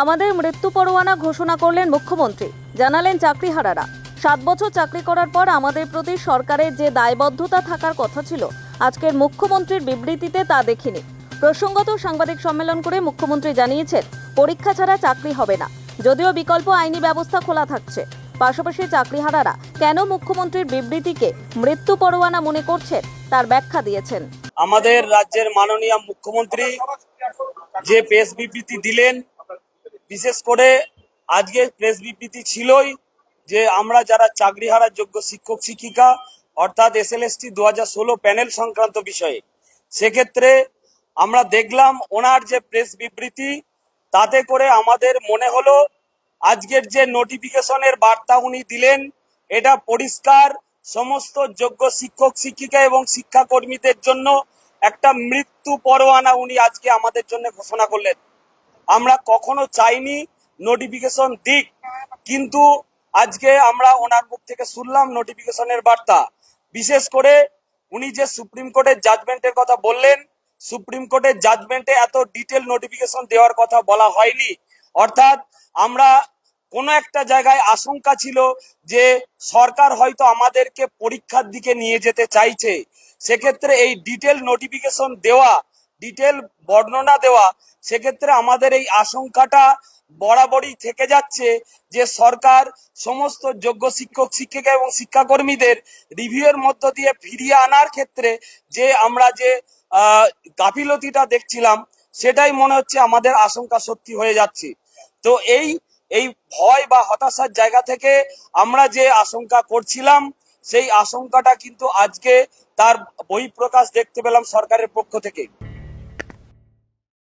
আমাদের মৃত্যু পরোয়ানা ঘোষণা করলেন মুখ্যমন্ত্রী। জানালেন চাকরিহারারা। সাত বছর চাকরি করার পর আমাদের প্রতি সরকারের যে দায়বদ্ধতা থাকার কথা ছিল, আজকের মুখ্যমন্ত্রীর বিবৃতিতে তা দেখিনি। প্রসঙ্গত সাংবাদিক সম্মেলন করে মুখ্যমন্ত্রী জানিয়েছেন, পরীক্ষা ছাড়া চাকরি হবে না। যদিও বিকল্প আইনি ব্যবস্থা খোলা থাকছে। পাশাপাশি চাকরিহারারা কেন মুখ্যমন্ত্রীর বিবৃতিকে মৃত্যু পরোয়ানা মনে করছেন, তার ব্যাখ্যা দিয়েছেন। আমাদের রাজ্যের মাননীয় মুখ্যমন্ত্রী যে প্রেস বিবৃতি দিলেন বিশেষ করে আজকে প্রেস বিবৃতি ছিলই যে আমরা যারা চাকরি হারার যোগ্য শিক্ষক, শিক্ষিকা, অর্থাৎ এস এল এস টি দু হাজার ষোলো প্যানেল সংক্রান্ত বিষয়ে, সেক্ষেত্রে আমরা দেখলাম ওনার যে প্রেস বিবৃতি, তাতে করে আমাদের মনে হলো আজকের যে নোটিফিকেশনের বার্তা উনি দিলেন, এটা পরিষ্কার সমস্ত যোগ্য শিক্ষক, শিক্ষিকা এবং শিক্ষাকর্মীদের জন্য একটা মৃত্যু পরোয়ানা উনি আজকে আমাদের জন্য ঘোষণা করলেন। আমরা কখনো চাইনি নোটিফিকেশন দিক, কিন্তু আজকে আমরা ওনার মুখ থেকে শুনলাম নোটিফিকেশনের বার্তা। বিশেষ করে উনি যে সুপ্রিম কোর্টের জাজমেন্টের কথা বললেন সুপ্রিম কোর্টের জাজমেন্টে এত ডিটেল নোটিফিকেশন দেওয়ার কথা বলা হয়নি। অর্থাৎ আমরা কোনো একটা জায়গায় আশঙ্কা ছিল যে সরকার হয়তো আমাদেরকে পরীক্ষার দিকে নিয়ে যেতে চাইছে। সেক্ষেত্রে এই ডিটেল নোটিফিকেশন দেওয়া ডিটেল বর্ণনা দেওয়া, সেক্ষেত্রে আমাদের এই আশঙ্কাটা বরাবরই থেকে যাচ্ছে যে সরকার সমস্ত যোগ্য শিক্ষক, শিক্ষিকা এবং শিক্ষাকর্মীদের রিভিউয়ের মধ্য দিয়ে ফিরিয়ে আনার ক্ষেত্রে যে আমরা যে গাফিলতিটা দেখছিলাম, সেটাই মনে হচ্ছে আমাদের আশঙ্কা সত্যি হয়ে যাচ্ছে। তো এই এই ভয় বা হতাশার জায়গা থেকে আমরা যে আশঙ্কা করছিলাম, সেই আশঙ্কাটা কিন্তু আজকে তার বহিঃপ্রকাশ দেখতে পেলাম সরকারের পক্ষ থেকে।